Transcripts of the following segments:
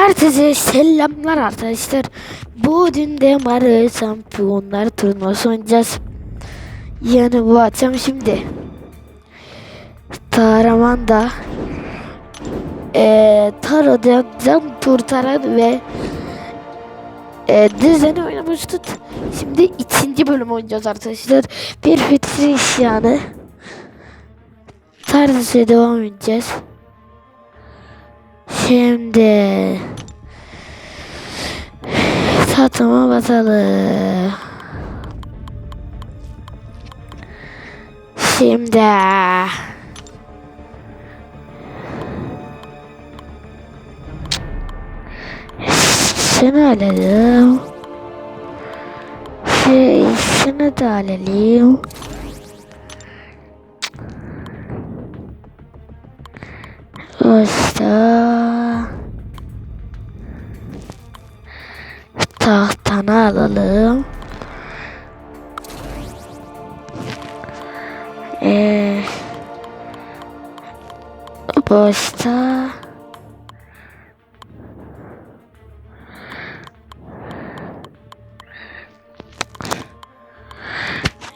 Herkese selamlar arkadaşlar. Bugün de Mario Şampiyonlar turnuvası oynayacağız. Yani bu akşam şimdi. Taraman'da eee Taro'da can kurtaran ve eee düzeni oynamıştık. Şimdi ikinci bölüm oynayacağız arkadaşlar. Bir fitri isyanı. Tarzı devam edeceğiz. Şimdi satıma basalım. Şimdi şunu alalım. Şey, şunu da alalım. Usta. Tahtanı alalım. Ee, boşta.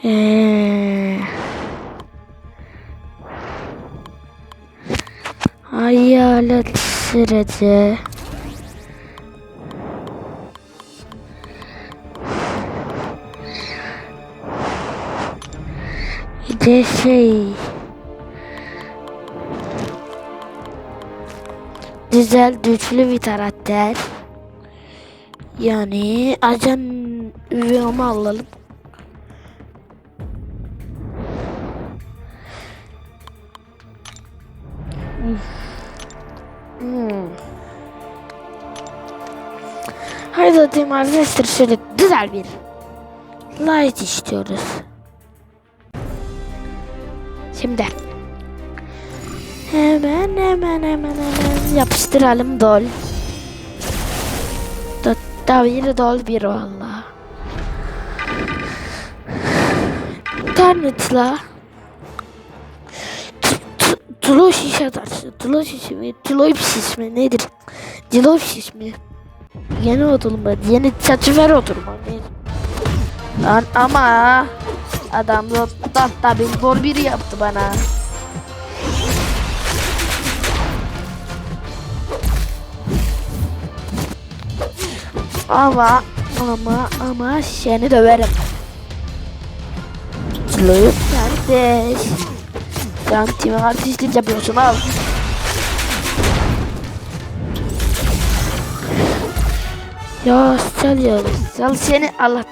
Ee, hayalet süreci. De şey güzel güçlü bir karakter. Yani ajan üveyimi alalım. Hmm. Haydi atayım arkadaşlar şöyle güzel bir light istiyoruz. Şimdi hemen hemen hemen hemen yapıştıralım dol. Da bir dol bir valla. Tanrıtla Tulo şişe tarzı. Tulo şişe mi? Tulo şiş mi? Nedir? Cilo şiş mi? Yeni oturma. Yeni çaçıver oturma. Lan ama adam da tahta billboard biri yaptı bana. Ama ama ama seni döverim. Cilo'yu kardeş. Sen time artistlik yapıyorsun al. Ya sal ya. Sal seni Allah.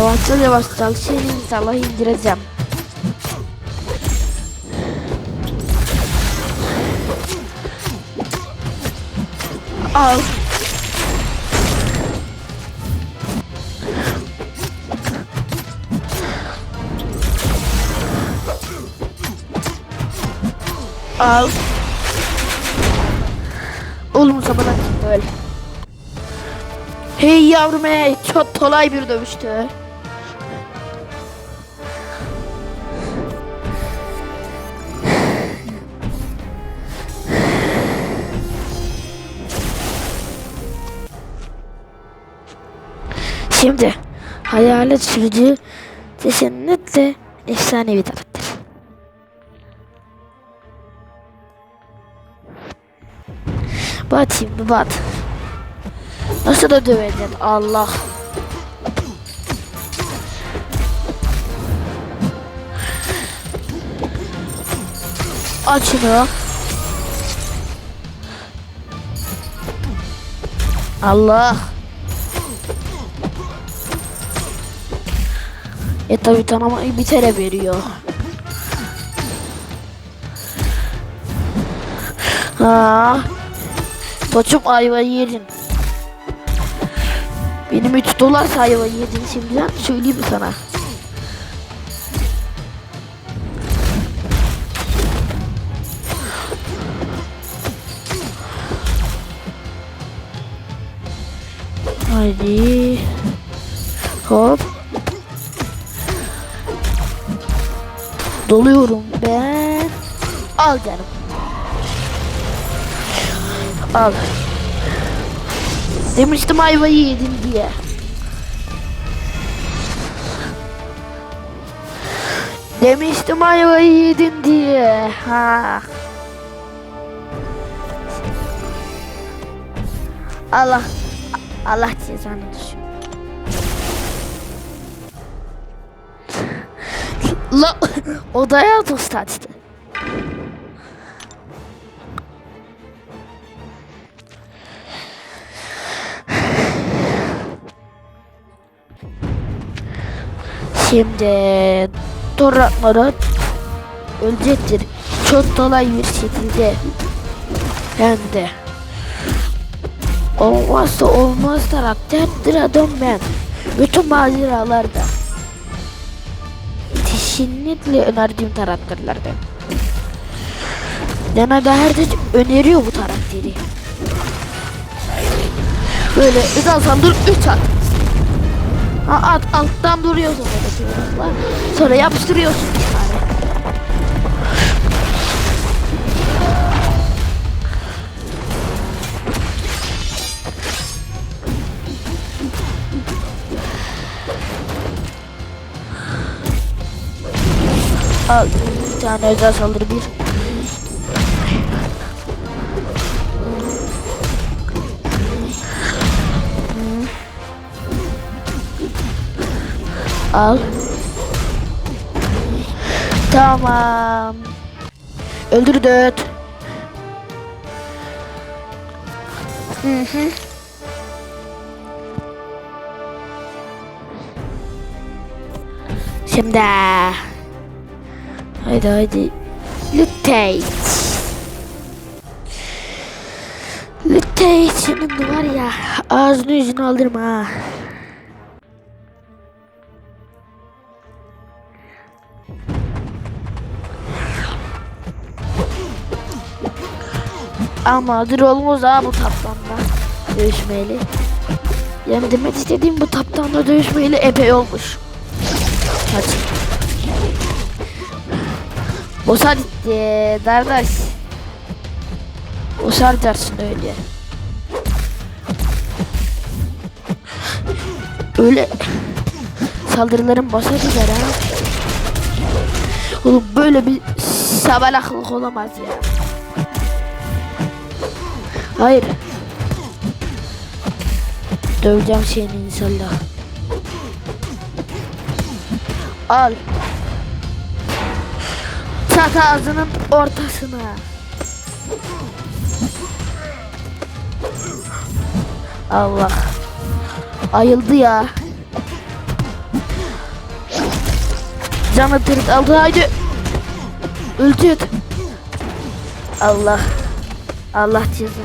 Yavaş sal yavaş sal seni inşallah indireceğim. Al. Al. Oğlum sabana öl. Hey yavrum hey çok kolay bir dövüştü. Şimdi hayalet sürücü kesinlikle efsane bir karakter. Bat bat. Nasıl da döveceksin Allah. Aç. Allah. E tabi tanımayı bir kere veriyor. Ha. Koçum ayvayı yedin. Benim 3 dolar ayvayı yedin şimdiden söyleyeyim sana? Haydi. Hop. Doluyorum ben. Al canım. Al. Demiştim ayvayı yedin diye. Demiştim ayvayı yedin diye. Ha. Allah Allah cezanı odaya dost açtı. Şimdi Doratlara ölecektir. Çok kolay bir şekilde. Hem de. Olmazsa olmaz karakterdir adam ben. Bütün maceralarda. Kesinlikle önerdiğim karakterlerden. Genelde herkes öneriyor bu karakteri. Böyle Izal sandır 3 at. Ha, at alttan duruyorsun. Sonra yapıştırıyorsun Al bir tane özel saldırı bir. Al. Tamam. Öldürdük. Hı hı. Şimdi. Haydi haydi. Lutate. Lutate senin var ya ağzını yüzünü aldırma ha. Ama dur olmaz ha bu taptanla dövüşmeyeli. Yani demek istediğim bu taptanla dövüşmeyeli epey olmuş. Hadi. Boşa gitti kardeş. Boşar dersin öyle. Öyle saldırıların boşa gider ha. Oğlum böyle bir sabalaklık olamaz ya. Hayır. Döveceğim seni inşallah. Al. Çat ağzının ortasına. Allah. Ayıldı ya. Canı pirit aldı haydi. Öldü. Allah. Allah cezanı.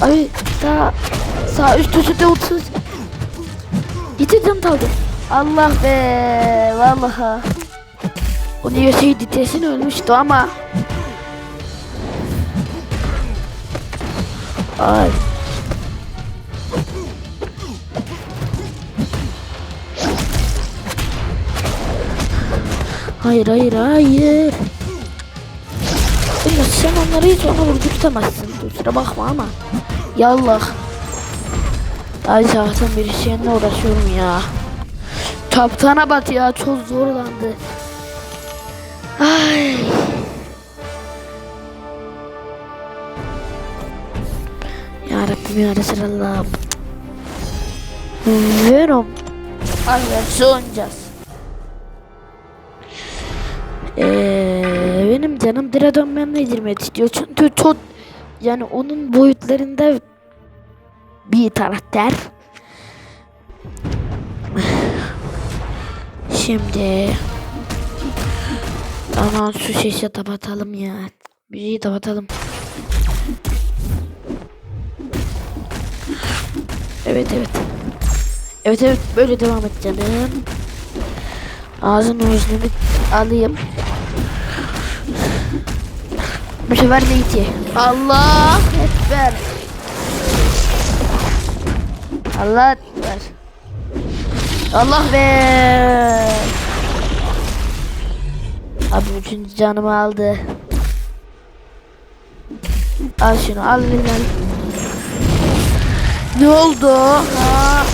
Ay sağ sağ üst üstte 30. Gitti can kaldı. Allah be vallahi. Onu yeseydi kesin ölmüştü ama. Ay. Hayır hayır hayır. Ama sen onları hiç ona vurdurtamazsın. Kusura bakma ama. Yallah. Ay zaten bir şeyinle uğraşıyorum ya. Kaptana bak ya çok zorlandı. Ay. Ya Rabbim ya Resulallah. Venom. Ay oynayacağız. Ee, benim canım Dragon Man'la girmek istiyor. Çünkü çok yani onun boyutlarında bir karakter. Şimdi aman şu sesi kapatalım ya. Müziği kapatalım. Evet evet. Evet evet böyle devam et canım. Ağzın yüzünü alayım. Bu sefer de iti. Allah ekber. Allah ekber. Allah be. Abi üçüncü canımı aldı. Al şunu al al. Ne oldu? Ha.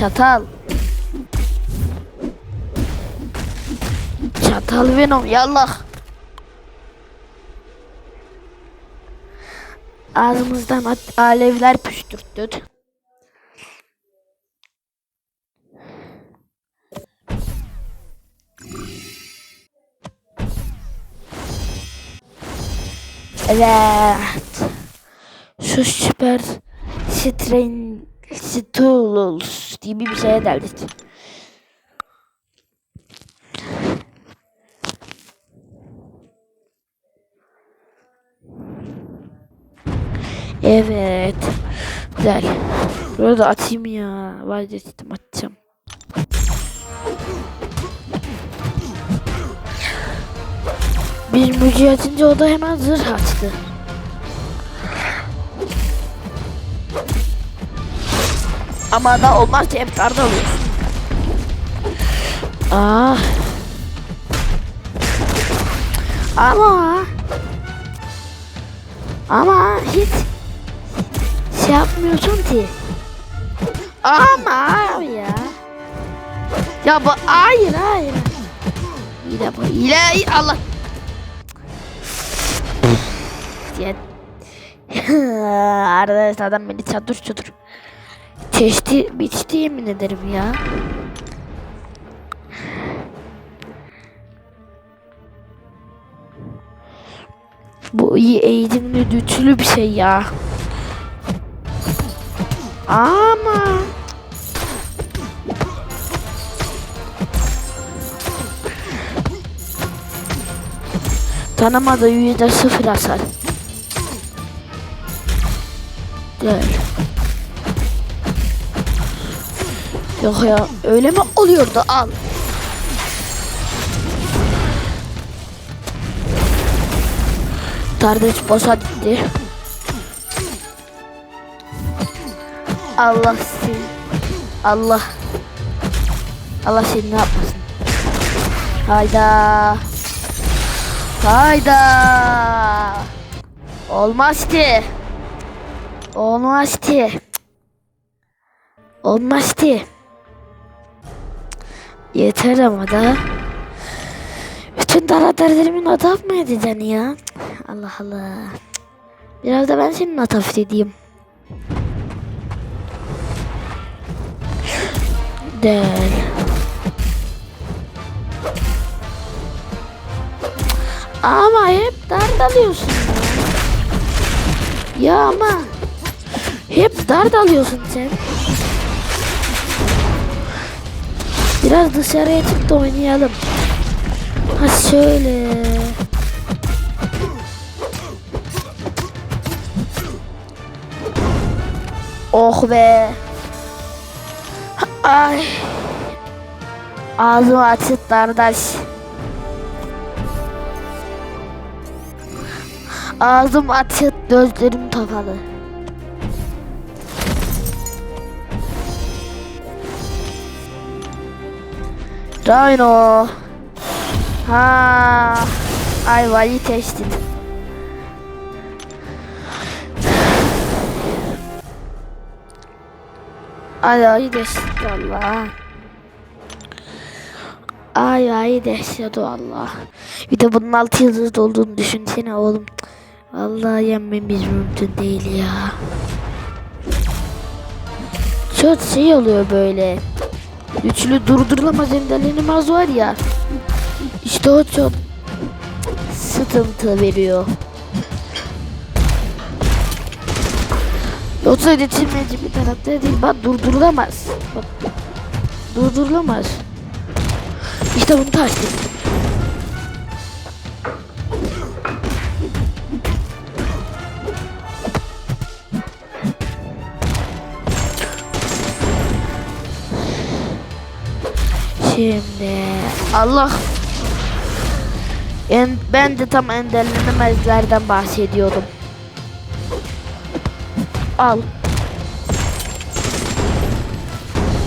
Çatal. Çatal Venom yallah. Ağzımızdan alevler püskürttük. Evet. Şu süper strain stools gibi bir şeye geldik. Evet. Güzel. Burada atayım ya. Vazgeçtim atacağım. Bir müziği açınca o da hemen zırh açtı. Ama da olmaz ki hep darda alıyorsun. Ah. Ama ama hiç şey yapmıyorsun ki. Ama abi ya. Ya bu hayır hayır. Hile bu hile Allah. Ya. Arkadaşlar adam beni çadır çadır. Çeşti biçti yemin ederim ya. Bu iyi eğitimli güçlü bir şey ya. Ama Tanımada yüzde sıfır hasar. Gel. Yok ya öyle mi oluyordu al. Kardeş boşa gitti. Allah seni. Allah. Allah seni ne yapmasın. Hayda. Hayda. Olmaz ki. Olmaz ki. Olmaz ki. Yeter ama da. Bütün karakterlerimin ataf mı edeceksin ya? Allah Allah. Biraz da ben senin ataf edeyim. Del. Ama hep dardalıyorsun ya. Ya ama hep dardalıyorsun sen. Biraz dışarıya çık da oynayalım. Ha şöyle. Oh be. Ay. Ağzımı açıp kardeş. Ağzım açık, gözlerim kapalı. Rhino. Ha. Ayvayı testin. Ayvayı testin valla. Ayvayı testin valla. Bir de bunun altı yıldız olduğunu düşünsene oğlum. Vallahi yenmemiz mümkün değil ya. Çok şey oluyor böyle. Üçlü durdurulamaz engellenmez var ya. İşte o çok sıkıntı veriyor. Yoksa iletişimci bir karakter değil. Bak durdurulamaz. Bak. Durdurulamaz. İşte bunu taştık. Şimdi Allah en, ben de tam engellenemezlerden bahsediyordum. Al.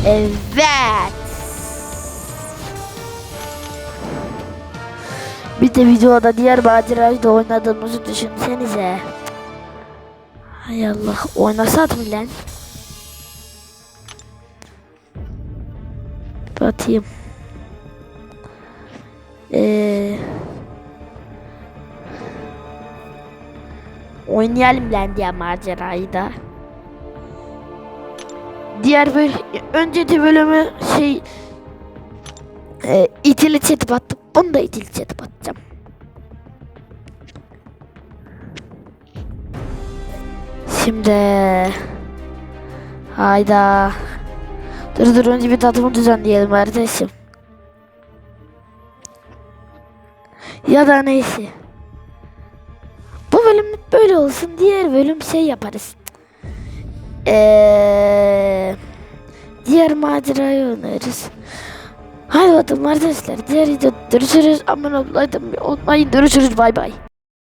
Evet. Bir de videoda diğer macerayı da oynadığımızı düşünsenize. Hay Allah oynasak mı lan? Batayım. Ee, oynayalım lan diye macerayı da. Diğer böl önceki bölümü şey e, itili çetip attım. Onu da itili çetip atacağım. Şimdi hayda. Dur dur önce bir tadımı düzenleyelim kardeşim. Ya da neyse. Böyle olsun. Diğer bölüm şey yaparız. Eee diğer macerayı oynarız. Hadi bakalım arkadaşlar. Diğer videoda görüşürüz. Aman olaydım. Olmayın. Görüşürüz. Bay bay.